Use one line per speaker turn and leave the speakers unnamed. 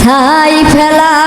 ছাই ফেলা